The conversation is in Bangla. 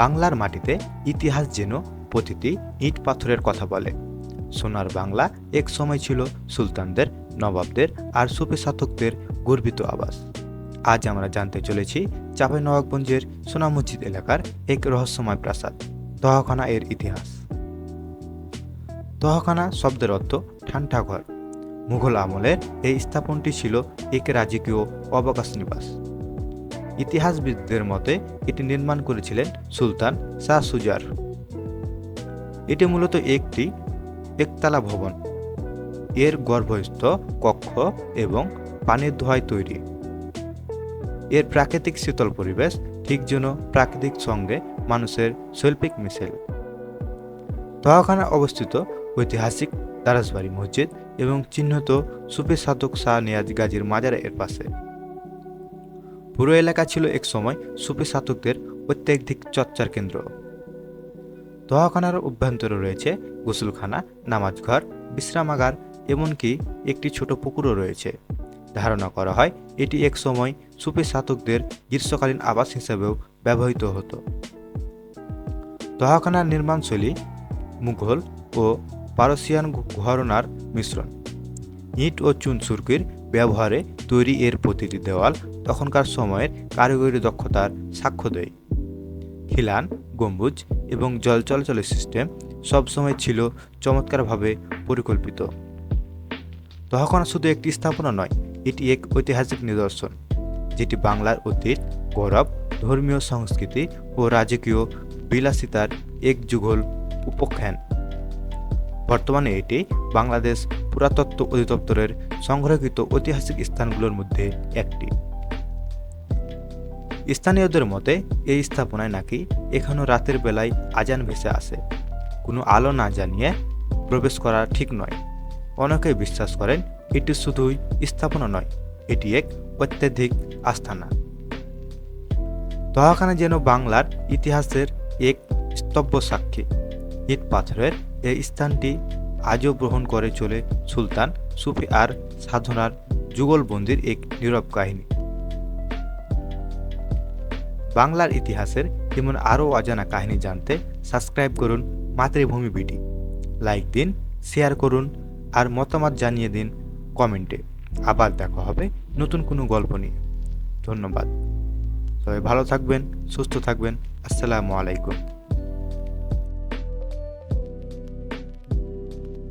বাংলার মাটিতে ইতিহাস যেন প্রতিটি ইট পাথরের কথা বলে। সোনার বাংলা এক সময় ছিল সুলতানদের, নবাবদের আর সুফি শাসকদের গর্বিত আবাস। আজ আমরা জানতে চলেছি চাপাই নবাবগঞ্জের সোনা মসজিদ এলাকার এক রহস্যময় প্রাসাদ তহখানা এর ইতিহাস। তহখানা শব্দের অর্থ ঠান্ডা ঘর। মুঘল আমলের এই স্থাপনটি ছিল এক রাজকীয় অবকাশ নিবাস। ইতিহাসবিদদের মতে, এটি নির্মাণ করেছিলেন সুলতান শাহ সুজার। এটি মূলত একটি একতলা ভবন। এর গর্ভস্থ কক্ষ এবং পানির ধোয়ায় তৈরি। এর প্রাকৃতিক শীতল পরিবেশ ঠিক যেন প্রাকৃতিক সঙ্গে মানুষের শৈল্পিক মিশেল। তহখানা অবস্থিত ঐতিহাসিক দারাসবাড়ি মসজিদ এবং চিহ্নিত সুফি শাহ নিয়াজ গাজীর মাজার এর পাশে। পুরো এলাকা ছিল এক সময় সুফি সাধকদের অত্যাধিক চর্চার কেন্দ্র। তহখানার অভ্যন্তরে রয়েছে গোসলখানা, নামাজঘর, বিশ্রামাগার, এমনকি একটি ছোট পুকুরও রয়েছে। ধারণা করা হয় এটি এক সময় সুফি সাধকদের গ্রীষ্মকালীন আবাস হিসেবেও ব্যবহৃত হতো। তহখানার নির্মাণশৈলী মুঘল ও পারসিয়ান ঘরনার মিশ্রণ। ইট ও চুন সুরকির ব্যবহারে তৈরি এর প্রতিটি দেওয়াল তখনকার সময়ের কারিগরি দক্ষতার সাক্ষ্য দেয়। খিলান, গম্বুজ এবং জল চলাচলের সিস্টেম সবসময় ছিল চমৎকারভাবে পরিকল্পিত। তহখানা শুধু একটি স্থাপনা নয়, এটি এক ঐতিহাসিক নিদর্শন, যেটি বাংলার অতীত, গৌরব, ধর্মীয় সংস্কৃতি ও রাজকীয় বিলাসিতার এক যুগল উপখ্যান। বর্তমানে এটি বাংলাদেশ পুরাতত্ত্ব অধিদপ্তরের সংরক্ষিত ঐতিহাসিক স্থানগুলোর মধ্যে একটি। স্থানীয়দের মতে, এই স্থাপনায় নাকি এখনও রাতের বেলায় আজান ভেসে আসে। কোনো আলো না জানিয়ে প্রবেশ করা ঠিক নয়। অনেকে বিশ্বাস করেন, এটি শুধুই স্থাপনা নয়, এটি এক অত্যাধিক আস্থানা। তহাখানা যেন বাংলার ইতিহাসের এক স্তব্ধ সাক্ষী। ইট পাথরের এই স্থানটি আজও গ্রহণ করে চলে সুলতান সুফি আর সাধনার যুগলবন্দির এক নীরব কাহিনী। বাংলার ইতিহাসের এমন আরও অজানা কাহিনী জানতে সাবস্ক্রাইব করুন মাতৃভূমি বিটি। লাইক দিন, শেয়ার করুন আর মতামত জানিয়ে দিন কমেন্টে। আবার দেখা হবে নতুন কোনো গল্প নিয়ে। ধন্যবাদ। সবাই ভালো থাকবেন, সুস্থ থাকবেন। আসসালামু আলাইকুম।